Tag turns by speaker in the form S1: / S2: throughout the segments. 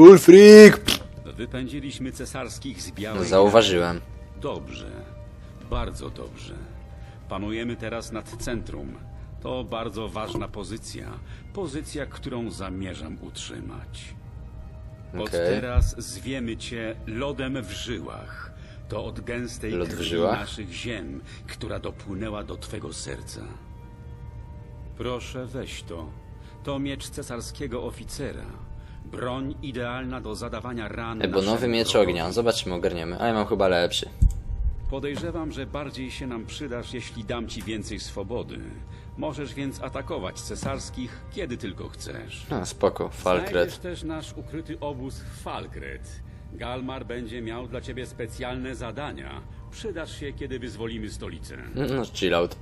S1: Ulfrik!
S2: Wypędziliśmy cesarskich z Białej
S1: No zauważyłem.
S2: Dobrze, bardzo dobrze. Panujemy teraz nad centrum. To bardzo ważna pozycja. Pozycja, którą zamierzam utrzymać. Od
S1: Okej.
S2: teraz zwiemy cię lodem w żyłach. To od gęstej
S1: Lod
S2: krwi naszych ziem, która dopłynęła do twego serca. Proszę, weź to. To miecz cesarskiego oficera. Broń idealna do zadawania ran.
S1: Bo nowy
S2: naszemu
S1: miecz ognia. Zobaczymy, ogarniemy. Ale mam chyba lepszy.
S2: Podejrzewam, że bardziej się nam przydasz, jeśli dam ci więcej swobody. Możesz więc atakować cesarskich, kiedy tylko chcesz.
S1: No, spoko.
S2: Znajdziesz
S1: Falkret.
S2: też nasz ukryty obóz w Falkret. Galmar będzie miał dla ciebie specjalne zadania. Przydasz się, kiedy wyzwolimy stolicę.
S1: No, chill out.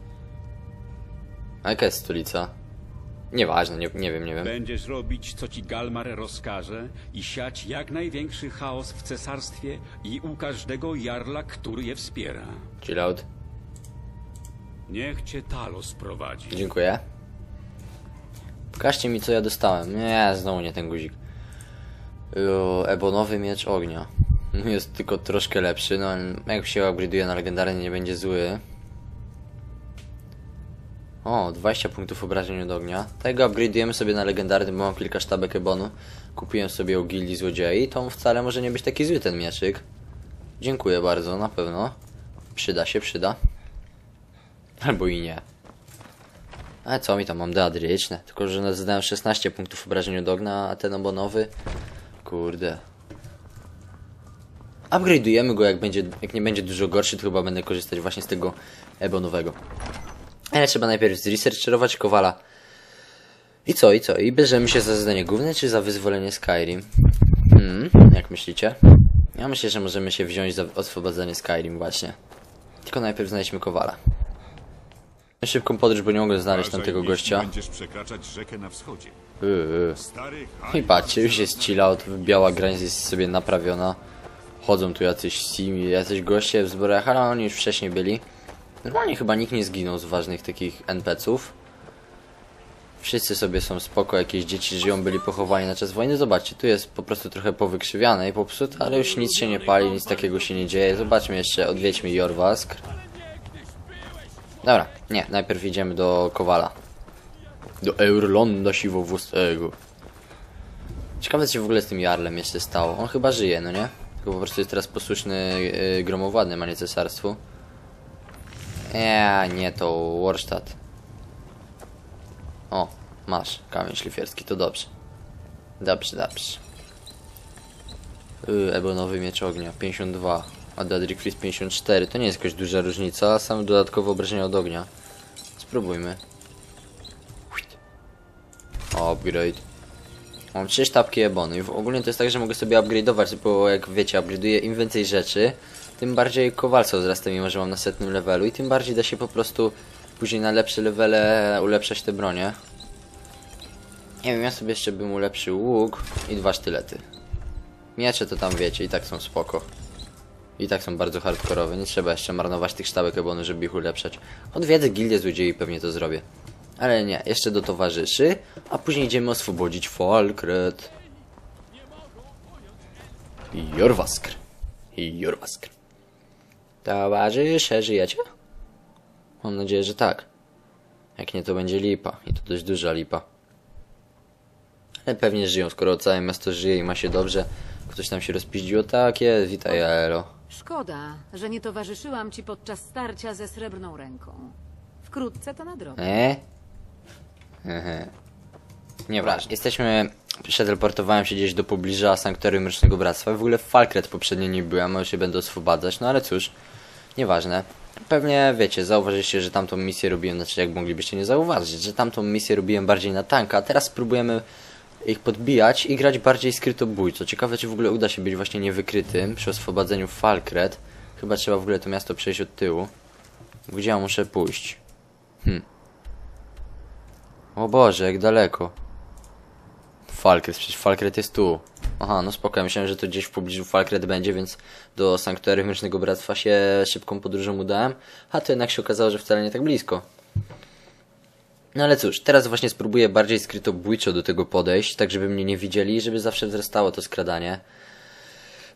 S1: A jaka jest stolica? Nieważne, nie, nie wiem, nie wiem.
S2: Będziesz robić, co ci Galmar rozkaże i siać jak największy chaos w cesarstwie i u każdego jarla, który je wspiera.
S1: Chill out.
S2: Niech cię Talos prowadzi.
S1: Dziękuję. Pokażcie mi, co ja dostałem. Nie, znowu nie ten guzik. O, ebonowy miecz ognia. Jest tylko troszkę lepszy, no ale jak się upgrade'uje na legendarny, nie będzie zły. O, 20 punktów obrażeń od ognia. Tego upgrade'ujemy sobie na legendarny, bo mam kilka sztabek ebonu. Kupiłem sobie u gildii złodziei, to wcale może nie być taki zły ten mieczyk. Dziękuję bardzo, na pewno. Przyda się, przyda. Albo i nie. Ale co mi tam, mam deadryczne. Tylko, że zadałem 16 punktów obrażeń od ognia, a ten obonowy... Kurde. Upgrade'ujemy go, jak, będzie, jak nie będzie dużo gorszy, to chyba będę korzystać właśnie z tego ebonowego. Ale trzeba najpierw zresearcherować Kowala. I co, i co? I bierzemy się za zadanie główne, czy za wyzwolenie Skyrim? Hmm, jak myślicie? Ja myślę, że możemy się wziąć za oswobodzenie Skyrim właśnie. Tylko najpierw znajdźmy Kowala. Szybką podróż, bo nie mogę znaleźć tamtego
S3: jeśli
S1: gościa.
S3: będziesz przekraczać rzekę na wschodzie.
S1: Yy.
S3: Stary
S1: I patrzcie, już jest chill out, biała granica jest sobie naprawiona. Chodzą tu jacyś jacyś goście w zborach, ale oni już wcześniej byli. Normalnie chyba nikt nie zginął z ważnych takich NPC-ów. Wszyscy sobie są spoko, jakieś dzieci żyją, byli pochowani na czas wojny. Zobaczcie, tu jest po prostu trochę powykrzywiane i popsute, ale już nic się nie pali, nic takiego się nie dzieje. Zobaczmy jeszcze, odwiedźmy Jorwask. Dobra, nie, najpierw idziemy do Kowala. Do Eurlonda Siwowłosego. Ciekawe co się w ogóle z tym Jarlem jeszcze stało. On chyba żyje, no nie? Tylko po prostu jest teraz posłuszny yy, gromowładnym, a nie cesarstwu. Nie, nie, to Warstadt. O, masz kamień szlifierski, to dobrze. Dobrze, dobrze. Yy, ebonowy miecz ognia, 52. A Dadrick Fleece 54. To nie jest jakaś duża różnica, a sam dodatkowe obrażenia od ognia. Spróbujmy. Upgrade. Mam trzy sztabki ebony w ogóle to jest tak, że mogę sobie upgrade'ować, bo jak wiecie, upgrade'uję im więcej rzeczy, tym bardziej kowalca wzrasta, mimo że mam na setnym levelu i tym bardziej da się po prostu później na lepsze levele ulepszać te bronie. Nie wiem, ja sobie jeszcze bym ulepszył łuk i dwa sztylety. Miecze to tam wiecie, i tak są spoko. I tak są bardzo hardkorowe, nie trzeba jeszcze marnować tych sztabek ebony, żeby ich ulepszać. Odwiedzę gildię złodziei i pewnie to zrobię. Ale nie, jeszcze do towarzyszy, a później idziemy oswobodzić Falkret. Jorwaskr. Jorwaskr. Towarzysze, żyjecie? Mam nadzieję, że tak. Jak nie, to będzie lipa. I to dość duża lipa. Ale pewnie żyją, skoro całe miasto żyje i ma się dobrze. Ktoś tam się rozpiździło. Tak jest, witaj Aero.
S4: Szkoda, że nie towarzyszyłam ci podczas starcia ze srebrną ręką. Wkrótce to nadrobię.
S1: E? Ehe. Nieważne. Jesteśmy... Przeteleportowałem się gdzieś do pobliża Sanktuarium Mrocznego Bractwa. W ogóle w Falkret poprzednio nie byłem, a już się będę oswobadzać. No ale cóż, nieważne. Pewnie wiecie, zauważyliście, że tamtą misję robiłem, znaczy jak moglibyście nie zauważyć, że tamtą misję robiłem bardziej na tanka, a teraz spróbujemy ich podbijać i grać bardziej skrytobójco. Ciekawe, czy w ogóle uda się być właśnie niewykrytym przy oswobodzeniu Falkret. Chyba trzeba w ogóle to miasto przejść od tyłu. Gdzie ja muszę pójść? Hmm. O Boże, jak daleko. Falkret, przecież Falkret jest tu. Aha, no spoko, ja myślałem, że to gdzieś w pobliżu Falkret będzie, więc do Sanktuarium Mrocznego Bractwa się szybką podróżą udałem, a to jednak się okazało, że wcale nie tak blisko. No ale cóż, teraz właśnie spróbuję bardziej skrytobójczo do tego podejść, tak żeby mnie nie widzieli i żeby zawsze wzrastało to skradanie.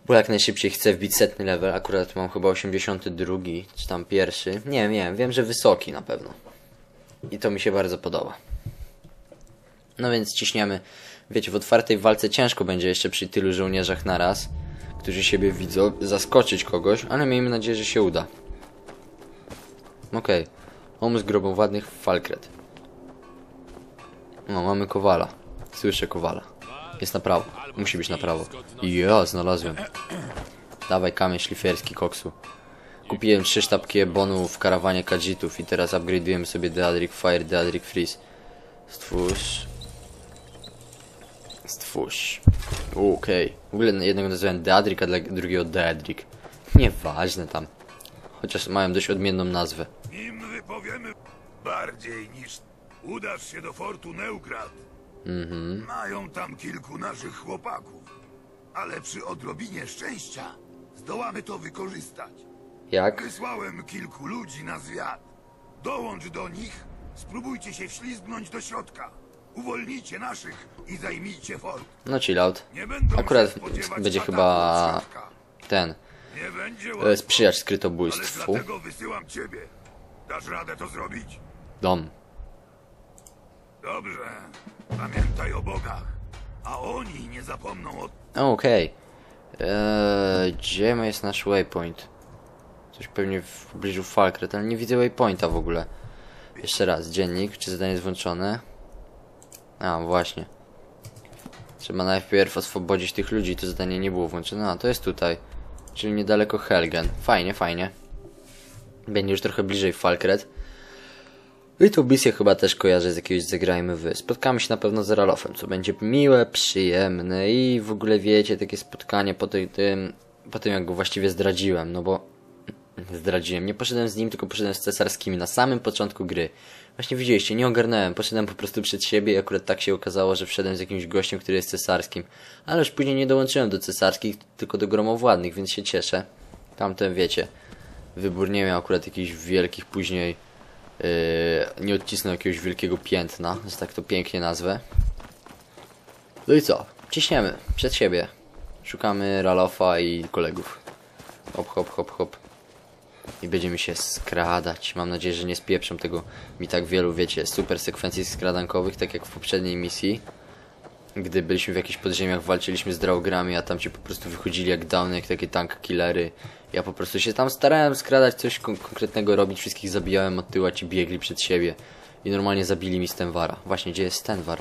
S1: Bo jak najszybciej chcę wbić setny level, akurat mam chyba 82, czy tam pierwszy. Nie wiem, wiem, że wysoki na pewno. I to mi się bardzo podoba. No więc ciśniemy. Wiecie, w otwartej walce ciężko będzie jeszcze przy tylu żołnierzach naraz, którzy siebie widzą, zaskoczyć kogoś, ale miejmy nadzieję, że się uda. Okej. Okay. grobą ładnych Falkret. No, mamy Kowala. Słyszę Kowala. Jest na prawo. Musi być na prawo. Ja, znalazłem. Dawaj kamień szlifierski koksu. Kupiłem trzy sztabki bonu w karawanie kadzitów i teraz upgrade'ujemy sobie Deadric Fire, Deadric Freeze. Stwórz. Stwórz. Okej. Okay. W ogóle jednego nazywałem Deadric, a dla drugiego Deadric. Nieważne tam. Chociaż mają dość odmienną nazwę.
S5: Nim wypowiemy bardziej niż udasz się do fortu Neugrad. Mają tam kilku naszych chłopaków. Ale przy odrobinie szczęścia zdołamy to wykorzystać.
S1: Jak?
S5: Wysłałem kilku ludzi na zwiat. Dołącz do nich, spróbujcie się wślizgnąć do środka. Uwolnijcie naszych i zajmijcie fort.
S1: No chill out. Akurat będzie chyba ten. E,
S5: ale
S1: skrytobójstwu.
S5: dlatego wysyłam ciebie. Dasz radę to zrobić?
S1: Dom.
S5: Dobrze. Pamiętaj o bogach. A oni nie zapomną o...
S1: Okej. Eee, gdzie jest nasz waypoint? Coś pewnie w pobliżu Falkret, ale nie widzę waypointa w ogóle. Jeszcze raz, dziennik, czy zadanie jest włączone? A, właśnie. Trzeba najpierw oswobodzić tych ludzi, to zadanie nie było włączone. A, to jest tutaj. Czyli niedaleko Helgen. Fajnie, fajnie. Będzie już trochę bliżej Falkret. I tą misję chyba też kojarzę z jakiegoś Zagrajmy Wy. Spotkamy się na pewno z Ralofem, co będzie miłe, przyjemne i w ogóle wiecie, takie spotkanie po tym, po tym jak go właściwie zdradziłem, no bo zdradziłem. Nie poszedłem z nim, tylko poszedłem z cesarskimi na samym początku gry. Właśnie widzieliście, nie ogarnąłem, poszedłem po prostu przed siebie i akurat tak się okazało, że wszedłem z jakimś gościem, który jest cesarskim. Ale już później nie dołączyłem do cesarskich, tylko do gromowładnych, więc się cieszę. Tamten wiecie, wybór nie miał akurat jakichś wielkich później Yy, nie odcisnął jakiegoś wielkiego piętna, że tak to pięknie nazwę. No i co? Ciśniemy przed siebie. Szukamy Ralofa i kolegów. Hop, hop, hop, hop. I będziemy się skradać. Mam nadzieję, że nie spieprzą tego mi tak wielu, wiecie, super sekwencji skradankowych, tak jak w poprzedniej misji. Gdy byliśmy w jakichś podziemiach, walczyliśmy z draugrami, a tam ci po prostu wychodzili jak downy, jak takie tank killery. Ja po prostu się tam starałem skradać, coś kon konkretnego robić, wszystkich zabijałem od tyła, ci biegli przed siebie. I normalnie zabili mi Stenwara. Właśnie, gdzie jest Stenwar?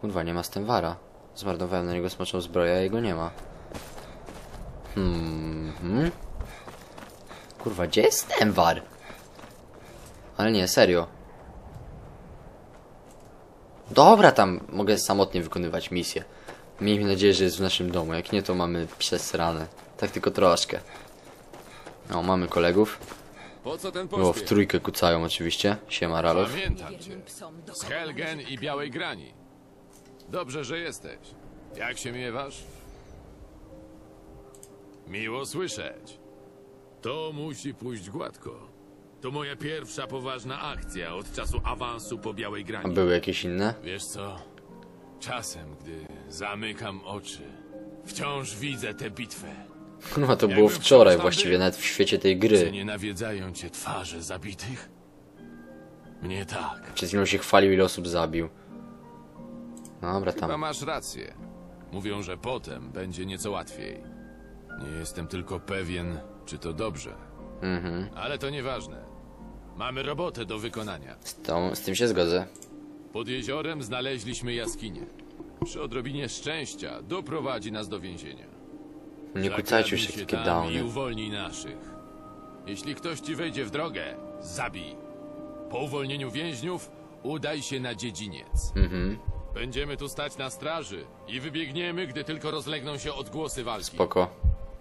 S1: Kurwa, nie ma Stenwara. Zmarnowałem na niego smoczą zbroję, a jego nie ma. Hmm, hmm? Kurwa, gdzie jest Stenwar? Ale nie, serio. Dobra, tam mogę samotnie wykonywać misję. Miejmy nadzieję, że jest w naszym domu. Jak nie, to mamy przesrane. Tak tylko troszkę. O, mamy kolegów.
S6: Po co ten
S1: w
S6: pośpiech?
S1: trójkę kucają oczywiście. Siema, Ralof.
S6: Pamiętam cię. Z Helgen i Białej Grani. Dobrze, że jesteś. Jak się miewasz? Miło słyszeć. To musi pójść gładko. To moja pierwsza poważna akcja od czasu awansu po Białej
S1: A
S6: Grani.
S1: były jakieś inne?
S6: Wiesz co? Czasem, gdy zamykam oczy, wciąż widzę tę bitwę.
S1: Kurwa, to było wczoraj
S6: wciąż tam
S1: właściwie,
S6: był.
S1: nawet w świecie tej
S6: Czy
S1: gry.
S6: nie nawiedzają cię twarze zabitych? Mnie tak.
S1: Przed chwilą się chwalił, ile osób zabił. Dobra,
S6: Chyba
S1: tam.
S6: masz rację. Mówią, że potem będzie nieco łatwiej. Nie jestem tylko pewien, czy to dobrze.
S1: Mhm.
S6: Ale to nieważne. Mamy robotę do wykonania.
S1: Z, tą, z tym się zgodzę.
S6: Pod jeziorem znaleźliśmy jaskinię. Przy odrobinie szczęścia doprowadzi nas do więzienia.
S1: Nie kucajcie już jak takie
S6: tam i
S1: downy.
S6: uwolnij naszych. Jeśli ktoś ci wejdzie w drogę, zabij. Po uwolnieniu więźniów udaj się na dziedziniec.
S1: Mhm.
S6: Będziemy tu stać na straży i wybiegniemy, gdy tylko rozlegną się odgłosy walki.
S1: Spoko.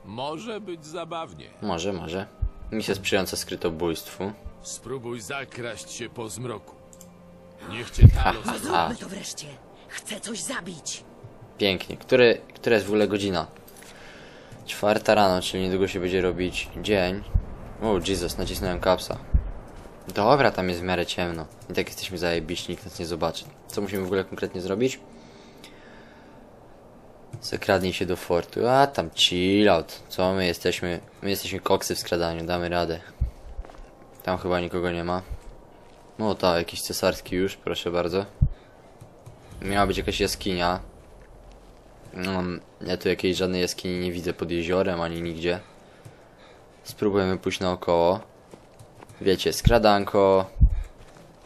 S6: Może być zabawnie.
S1: Może, może. Misja sprzyjająca skrytobójstwu.
S6: Spróbuj zakraść się po zmroku. Niech cię.
S7: Zróbmy to wreszcie. Chcę coś zabić.
S1: Pięknie. Który, która jest w ogóle godzina? Czwarta rano, czyli niedługo się będzie robić dzień. O, Jesus, nacisnąłem kapsa. Dobra, tam jest w miarę ciemno. I tak jesteśmy zajebiści, nikt nas nie zobaczy. Co musimy w ogóle konkretnie zrobić? Zakradnij się do fortu. A, tam chill out. Co my jesteśmy? My jesteśmy koksy w skradaniu, damy radę. Tam chyba nikogo nie ma. No tak, jakiś cesarski już, proszę bardzo. Miała być jakaś jaskinia. No, ja tu jakiejś żadnej jaskini nie widzę pod jeziorem, ani nigdzie. Spróbujemy pójść naokoło. Wiecie, skradanko.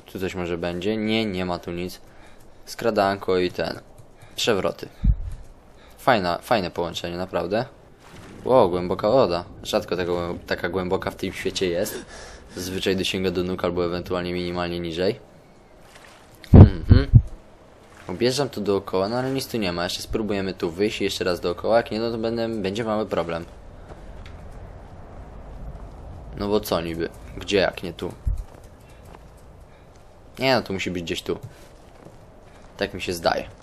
S1: Tu coś może będzie? Nie, nie ma tu nic. Skradanko i ten. Przewroty. Fajna, fajne połączenie, naprawdę. Wow, głęboka woda. Rzadko tego, taka głęboka w tym świecie jest. Zazwyczaj dosięga do nóg albo ewentualnie minimalnie niżej. Mhm. Objeżdżam tu dookoła, no ale nic tu nie ma. Jeszcze spróbujemy tu wyjść i jeszcze raz dookoła. Jak nie, no to będę, będzie mały problem. No bo co niby? Gdzie jak nie tu? Nie no, to musi być gdzieś tu. Tak mi się zdaje.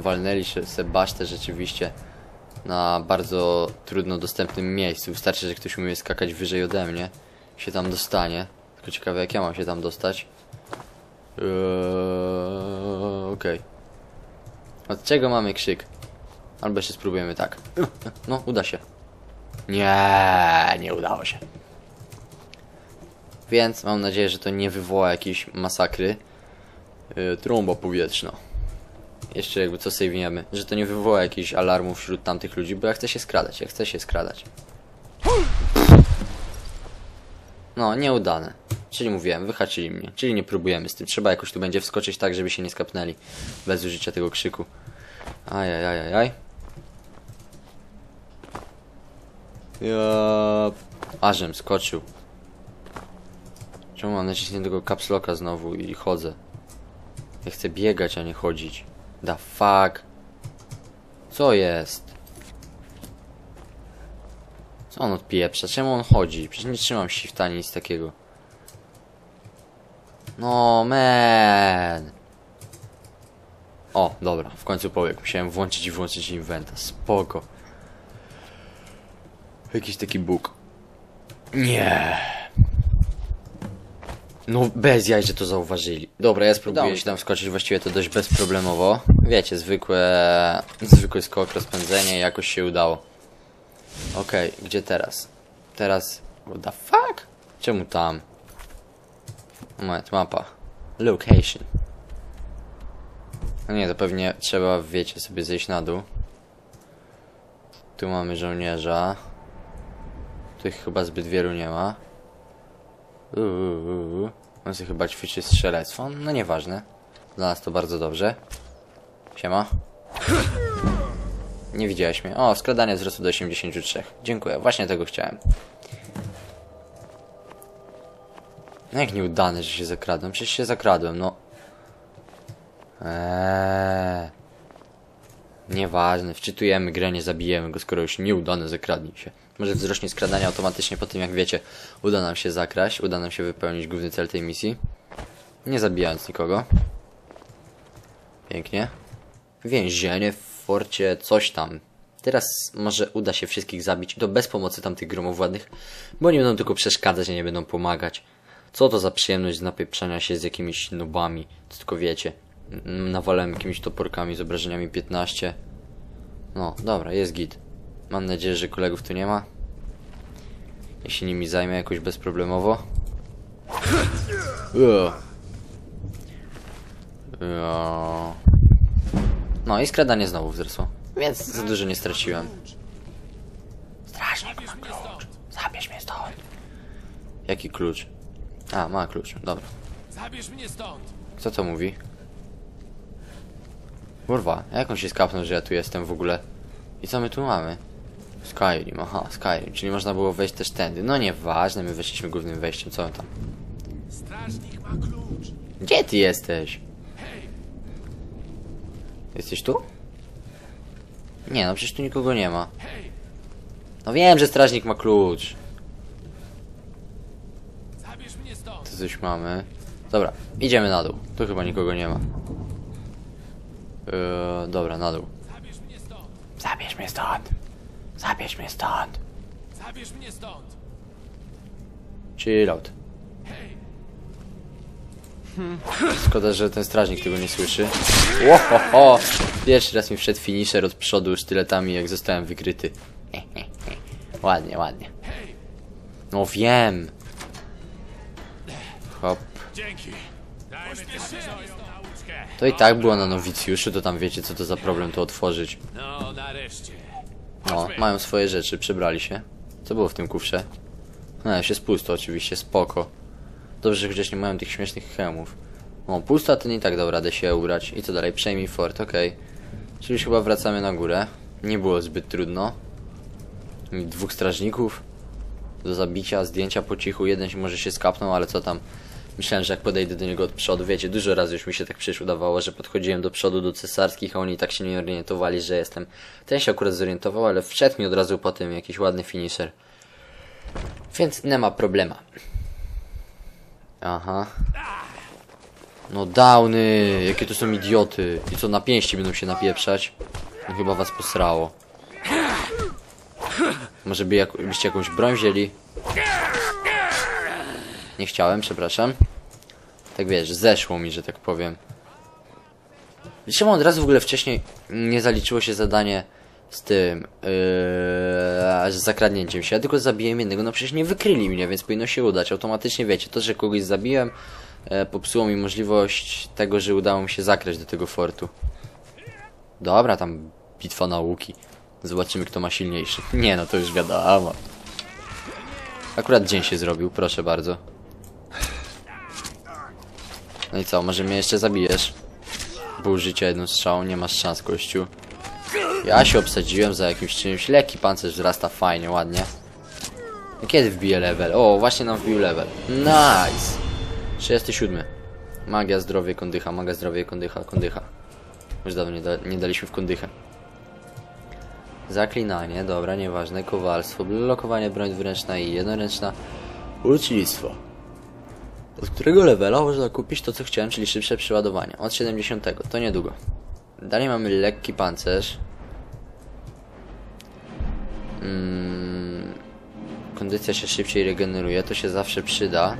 S1: Walnęli Sebasztę rzeczywiście na bardzo trudno dostępnym miejscu. Wystarczy, że ktoś umie skakać wyżej ode mnie. Się tam dostanie. Tylko ciekawe jak ja mam się tam dostać. Eee, Okej. Od czego mamy krzyk? Albo jeszcze spróbujemy tak. No, uda się. Nie, nie udało się. Więc mam nadzieję, że to nie wywoła jakiejś masakry. Yy, trąba powietrzna. Jeszcze jakby co sejwiemy, że to nie wywoła jakichś alarmów wśród tamtych ludzi, bo ja chcę się skradać, ja chcę się skradać. No, nieudane. Czyli mówiłem, wyhaczyli mnie. Czyli nie próbujemy z tym. Trzeba jakoś tu będzie wskoczyć tak, żeby się nie skapnęli. Bez użycia tego krzyku. Ajajajajaj. Ja... Ażem skoczył. Czemu mam naciśniętego kapsloka znowu i chodzę? Ja chcę biegać, a nie chodzić. The fuck? Co jest? Co on odpieprza? Czemu on chodzi? Przecież nie trzymam shifta nic takiego. No man. O, dobra, w końcu powiek. Musiałem włączyć i włączyć inventa. Spoko. Jakiś taki bóg. Nie. No bez jaj, że to zauważyli. Dobra, ja spróbuję się tam wskoczyć właściwie to dość bezproblemowo. Wiecie, zwykłe... Zwykły skok, rozpędzenie jakoś się udało. Okej, gdzie teraz? Teraz... What the fuck? Czemu tam? Moment, mapa. Location. No nie, to pewnie trzeba, wiecie, sobie zejść na dół. Tu mamy żołnierza. Tu ich chyba zbyt wielu nie ma. Uuu, on sobie chyba ćwiczy strzelectwo. No nieważne. Dla nas to bardzo dobrze. Siema. Nie widziałeś mnie. O, skradanie wzrostu do 83. Dziękuję, właśnie tego chciałem. No jak nieudane, że się zakradłem? Przecież się zakradłem, no. Eee. Nieważne, wczytujemy grę, nie zabijemy go, skoro już nieudane zakradnij się. Może wzrośnie skradania automatycznie po tym, jak wiecie, uda nam się zakraść, uda nam się wypełnić główny cel tej misji. Nie zabijając nikogo. Pięknie. Więzienie w forcie, coś tam. Teraz może uda się wszystkich zabić, i to bez pomocy tamtych gromowładnych, bo nie będą tylko przeszkadzać, a nie będą pomagać. Co to za przyjemność napieprzania się z jakimiś nubami, to tylko wiecie. Nawalałem jakimiś toporkami z obrażeniami 15. No, dobra, jest git. Mam nadzieję, że kolegów tu nie ma. Ja się nimi zajmę jakoś bezproblemowo. No i skradanie znowu wzrosło. Więc za dużo nie straciłem. Strażnik ma klucz. Zabierz mnie stąd. Jaki klucz? A, ma klucz. Dobra.
S6: Zabierz mnie stąd!
S1: Co to mówi? Kurwa, jak on się skapnął, że ja tu jestem w ogóle? I co my tu mamy? Skyrim, aha, Skyrim, czyli można było wejść też tędy. No nieważne, my weszliśmy głównym wejściem, co tam?
S6: Strażnik ma klucz!
S1: Gdzie ty jesteś? Jesteś tu? Nie, no przecież tu nikogo nie ma. No wiem, że strażnik ma klucz. Tu coś mamy. Dobra, idziemy na dół. Tu chyba nikogo nie ma. Yy, dobra, na dół.
S6: Zabierz mnie stąd!
S1: Zabierz mnie stąd. Zabierz mnie stąd. Chill out. Szkoda, że ten strażnik tego nie słyszy. Łohoho! Pierwszy raz mi wszedł finisher od przodu sztyletami, jak zostałem wykryty. ładnie, ładnie. No wiem. Hop. To i tak było na nowicjuszu, to tam wiecie co to za problem to otworzyć.
S6: No, nareszcie.
S1: No, mają swoje rzeczy, przebrali się. Co było w tym kufrze? No, już jest pusto oczywiście, spoko. Dobrze, że chociaż nie mają tych śmiesznych hełmów. O, pusto, a ten i tak dał radę się ubrać. I co dalej? Przejmij fort, okej. Czyli już chyba wracamy na górę. Nie było zbyt trudno. Dwóch strażników do zabicia, zdjęcia po cichu. Jeden się może się skapnął, ale co tam. Myślałem, że jak podejdę do niego od przodu, wiecie, dużo razy już mi się tak przecież udawało, że podchodziłem do przodu do cesarskich, a oni tak się nie orientowali, że jestem. Ten się akurat zorientował, ale wszedł mi od razu po tym jakiś ładny finisher. Więc nie ma problema. Aha. No downy, jakie to są idioty. I co, na pięści będą się napieprzać? No chyba was posrało. Może by jak, byście jakąś broń wzięli? Nie chciałem, przepraszam. Tak wiesz, zeszło mi, że tak powiem. Czemu od razu w ogóle wcześniej nie zaliczyło się zadanie z tym, yy, z zakradnięciem się. Ja tylko zabiłem jednego, no przecież nie wykryli mnie, więc powinno się udać. Automatycznie wiecie, to, że kogoś zabiłem, e, popsuło mi możliwość tego, że udało mi się zakraść do tego fortu. Dobra, tam bitwa nauki. Zobaczymy, kto ma silniejszy. Nie, no to już wiadomo. Akurat dzień się zrobił, proszę bardzo. No i co, może mnie jeszcze zabijesz? Pół życia jedną strzałą, nie masz szans, kościół. Ja się obsadziłem za jakimś czymś. Lekki pancerz wzrasta fajnie, ładnie. A Kiedy wbije level? O, właśnie nam wbił level. Nice! 37. Magia, zdrowie, kondycha, magia, zdrowie, kondycha, kondycha. Już dawno nie, da nie daliśmy w kondychę. Zaklinanie, dobra, nieważne. Kowalstwo, blokowanie, broń dwuręczna i jednoręczna. Ucznictwo. Od którego levela można kupić to, co chciałem, czyli szybsze przeładowanie? Od 70. To niedługo. Dalej mamy lekki pancerz. Mm, kondycja się szybciej regeneruje, to się zawsze przyda.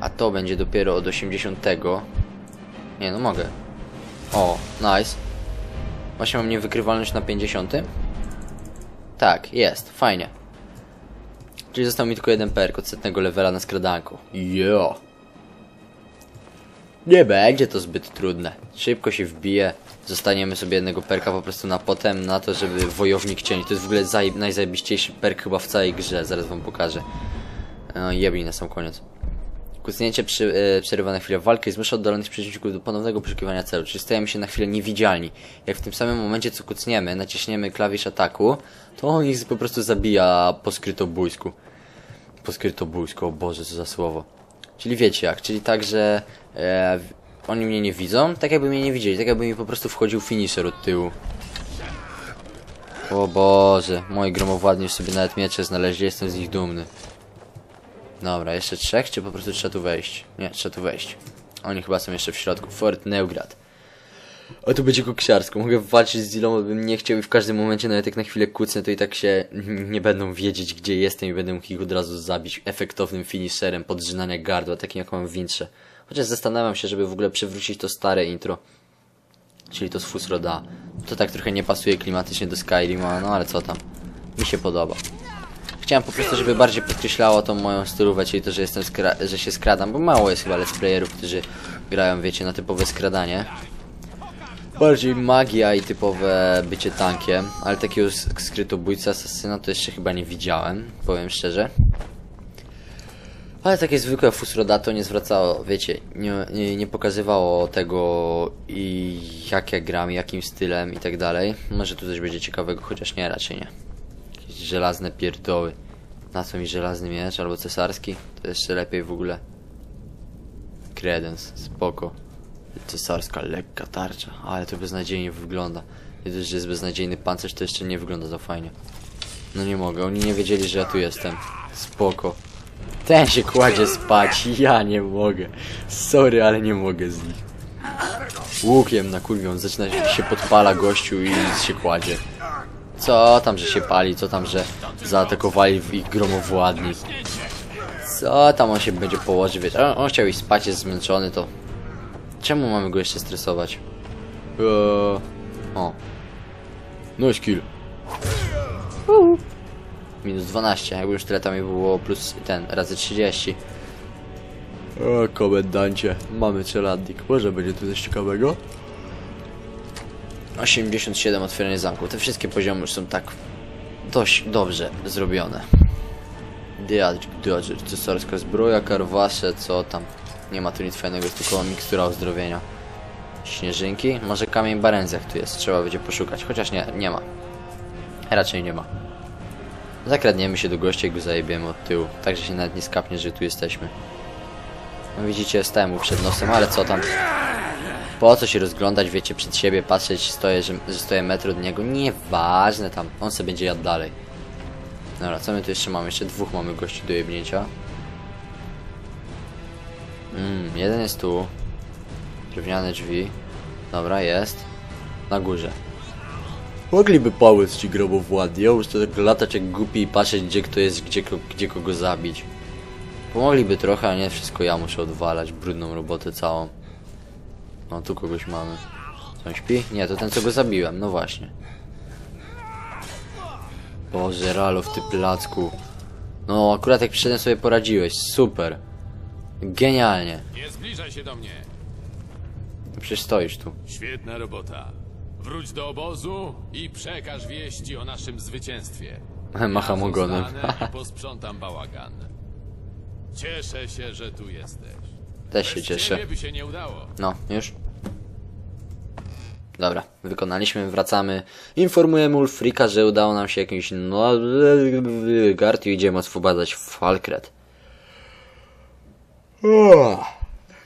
S1: A to będzie dopiero od 80. Nie, no mogę. O, nice. Właśnie mam niewykrywalność na 50. Tak, jest, fajnie. Czyli został mi tylko jeden perk od setnego levela na skradanku. Jo. Nie będzie to zbyt trudne. Szybko się wbije. Zostaniemy sobie jednego perka po prostu na potem na to, żeby wojownik cieni. To jest w ogóle zaj najzajebiściejszy perk chyba w całej grze. Zaraz wam pokażę. No jebli na sam koniec. Kucnięcie przy, e, na chwilę walki i zmusza oddalonych przeciwników do ponownego poszukiwania celu, czyli stajemy się na chwilę niewidzialni. Jak w tym samym momencie co kucniemy, naciśniemy klawisz ataku, to on ich po prostu zabija po skrytobójsku. Po skrytobójsku, o Boże, co za słowo. Czyli wiecie jak, czyli tak, że e, oni mnie nie widzą, tak jakby mnie nie widzieli, tak jakby mi po prostu wchodził finisher od tyłu. O Boże, moi gromowładni już sobie nawet miecze znaleźli, jestem z nich dumny. Dobra, jeszcze trzech, czy po prostu trzeba tu wejść? Nie, trzeba tu wejść. Oni chyba są jeszcze w środku. Fort Neugrad. A tu będzie koksiarsko. Mogę walczyć z iloma bym nie chciał i w każdym momencie, nawet jak na chwilę kucnę, to i tak się nie będą wiedzieć, gdzie jestem i będę mógł ich od razu zabić efektownym finisherem podrzynania gardła, takim jak mam w Wintrze. Chociaż zastanawiam się, żeby w ogóle przywrócić to stare intro. Czyli to z Fusroda. To tak trochę nie pasuje klimatycznie do Skyrima, no ale co tam. Mi się podoba. Chciałem po prostu, żeby bardziej podkreślało tą moją stylówę, czyli to, że jestem że się skradam, bo mało jest chyba let's playerów, którzy grają, wiecie, na typowe skradanie. Bardziej magia i typowe bycie tankiem, ale takiego sk- skrytobójcy asasyna to jeszcze chyba nie widziałem, powiem szczerze. Ale takie zwykłe Fusrodato nie zwracało, wiecie, nie, nie, nie pokazywało tego i jak ja gram, jakim stylem i tak dalej. Może tu coś będzie ciekawego, chociaż nie, raczej nie. Jakieś żelazne pierdoły. Na co mi żelazny miecz albo cesarski? To jeszcze lepiej w ogóle. Credence, spoko. Cesarska lekka tarcza, ale to beznadziejnie wygląda. Dość, że jest beznadziejny pancerz, to jeszcze nie wygląda za fajnie. No nie mogę, oni nie wiedzieli, że ja tu jestem. Spoko. Ten się kładzie spać, ja nie mogę. Sorry, ale nie mogę z nich. Łukiem na kurwią, zaczyna się podpala gościu i się kładzie. Co tam, że się pali, co tam, że zaatakowali ich gromowładni. Co tam on się będzie położył, wiesz? On, on chciał iść spać, jest zmęczony, to... Czemu mamy go jeszcze stresować? Eee... O. No skill. Minus 12, jakby już tyle tam było, plus ten, razy 30. O, komendancie, mamy czeladnik. Może będzie tu coś ciekawego? 87 otwieranie zamku. Te wszystkie poziomy już są tak dość dobrze zrobione. Diadrzyk, Diadrzyk, cesarska zbroja, karwasze, co tam. Nie ma tu nic fajnego, tylko mikstura uzdrowienia. Śnieżynki, może kamień barędzach tu jest, trzeba będzie poszukać, chociaż nie, nie ma. Raczej nie ma. Zakradniemy się do gościa i go zajebiemy od tyłu, tak że się nawet nie skapnie, że tu jesteśmy. No widzicie, stałem mu przed nosem, ale co tam? Po co się rozglądać, wiecie, przed siebie, patrzeć, stoję, że, że stoję metr od niego? Nieważne tam, on sobie będzie jadł dalej. Dobra, co my tu jeszcze mamy? Jeszcze dwóch mamy gości do jebnięcia. Mm, jeden jest tu. Drewniane drzwi. Dobra, jest. Na górze. Mogliby pomóc ci grobowładnie, już to tak latać jak głupi i patrzeć gdzie kto jest, gdzie, gdzie kogo zabić. Pomogliby trochę, a nie wszystko ja muszę odwalać, brudną robotę całą. No tu kogoś mamy. On śpi? Nie, to ten co go zabiłem, no właśnie. Boże, Ralof, ty placku. No, akurat jak przyszedłem sobie poradziłeś, super. Genialnie.
S6: Nie zbliżaj się do mnie.
S1: Przecież stoisz tu.
S6: Świetna robota. Wróć do obozu i przekaż wieści o naszym zwycięstwie.
S1: Macham ogonem.
S6: posprzątam bałagan. Cieszę się, że tu jesteś.
S1: Też się cieszę.
S6: ciebie by się nie udało.
S1: No, już? Dobra, wykonaliśmy, wracamy. Informujemy Ulfrika, że udało nam się jakimś no, gard i idziemy oswobadzać Falkret.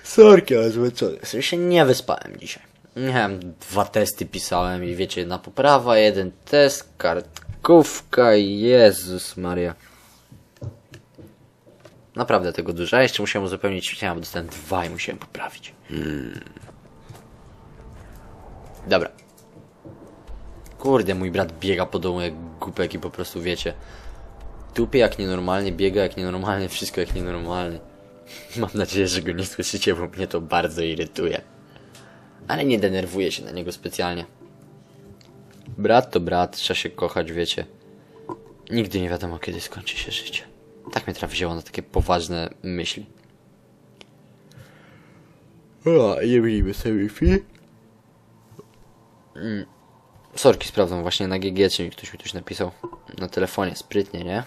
S1: Sorki, ale zmęczony. W sensie nie wyspałem dzisiaj. Nie wiem, dwa testy pisałem i wiecie, jedna poprawa, jeden test, kartkówka, Jezus Maria. Naprawdę tego dużo. A jeszcze musiałem uzupełnić, nie wiem, dostałem dwa i musiałem poprawić. Dobra. Kurde, mój brat biega po domu jak głupek i po prostu wiecie. Tupie jak nienormalny, biega jak nienormalny, wszystko jak nienormalny. Mam nadzieję, że go nie słyszycie, bo mnie to bardzo irytuje. Ale nie denerwuję się na niego specjalnie. Brat to brat, trzeba się kochać, wiecie. Nigdy nie wiadomo, kiedy skończy się życie. Tak mnie traf wzięło na takie poważne myśli. O, jebnijmy sobie film. Sorki sprawdzam właśnie na GG, czy mi ktoś mi coś napisał na telefonie, sprytnie, nie?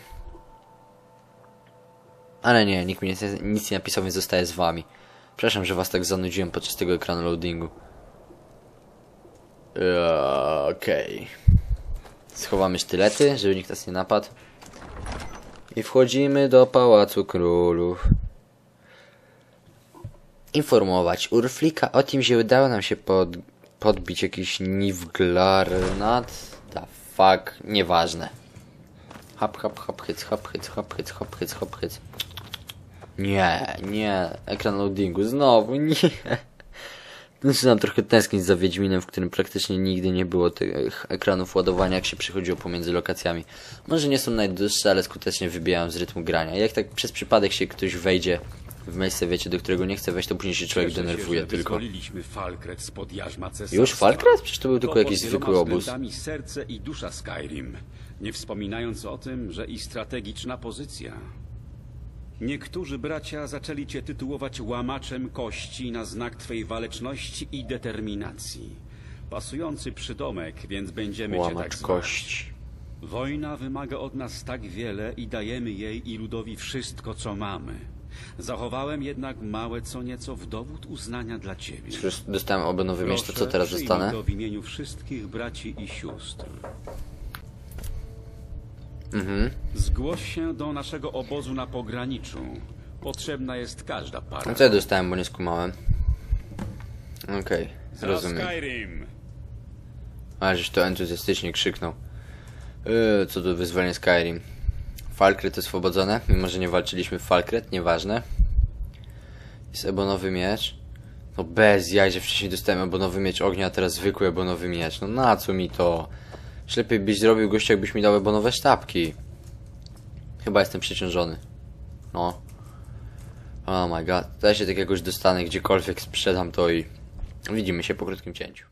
S1: Ale nie, nikt mi nic, nic nie napisał, więc zostaję z wami. Przepraszam, że was tak zanudziłem podczas tego ekranu loadingu. Eee, Okej. Schowamy sztylety, żeby nikt nas nie napadł. I wchodzimy do Pałacu Królów. Informować Urflika o tym, że udało nam się pod, podbić jakiś Nivglarnat. Da fuck, nieważne. Hop, hop, hop, hyc, hop, hyc, hop, hyc, hop, hyc, hop, hyc. Nie, nie, ekran loadingu, znowu, nie. Zaczynam trochę tęsknić za Wiedźminem, w którym praktycznie nigdy nie było tych ekranów ładowania, jak się przychodziło pomiędzy lokacjami. Może nie są najdłuższe, ale skutecznie wybijają z rytmu grania. Jak tak przez przypadek się ktoś wejdzie w miejsce, wiecie, do którego nie chce wejść, to później się człowiek
S2: Cieszę się,
S1: denerwuje
S2: że
S1: tylko.
S2: Falkret spod jarzma.
S1: Już Falkret? Przecież to był tylko jakiś zwykły obóz.
S2: serce i dusza Skyrim. Nie wspominając o tym, że i strategiczna pozycja. Niektórzy bracia zaczęli cię tytułować łamaczem kości na znak twej waleczności i determinacji. Pasujący przydomek, więc będziemy cię tak
S1: Łamacz
S2: zwać.
S1: kości.
S2: Wojna wymaga od nas tak wiele i dajemy jej i ludowi wszystko, co mamy. Zachowałem jednak małe co nieco w dowód uznania dla ciebie.
S1: Już dostałem oby nowy miecz, to co teraz dostanę?
S2: to w imieniu wszystkich braci i sióstr.
S1: Mhm.
S2: Zgłoś się do naszego obozu na pograniczu. Potrzebna jest każda para.
S1: A co ja dostałem, bo nie skumałem? Okej,
S2: Za
S1: rozumiem.
S2: Skyrim!
S1: Ale żeś to entuzjastycznie krzyknął. Yy, co do wyzwolenia Skyrim. Falkret oswobodzone, mimo że nie walczyliśmy w Falkret, nieważne. Jest ebonowy miecz. No bez jaj, że wcześniej dostałem ebonowy miecz ognia, a teraz zwykły ebonowy miecz. No na co mi to? Już lepiej byś zrobił gościa, jakbyś mi dał ebonowe sztabki. Chyba jestem przeciążony. No. Oh my god, też się takiegoś dostanę gdziekolwiek sprzedam to i widzimy się po krótkim cięciu.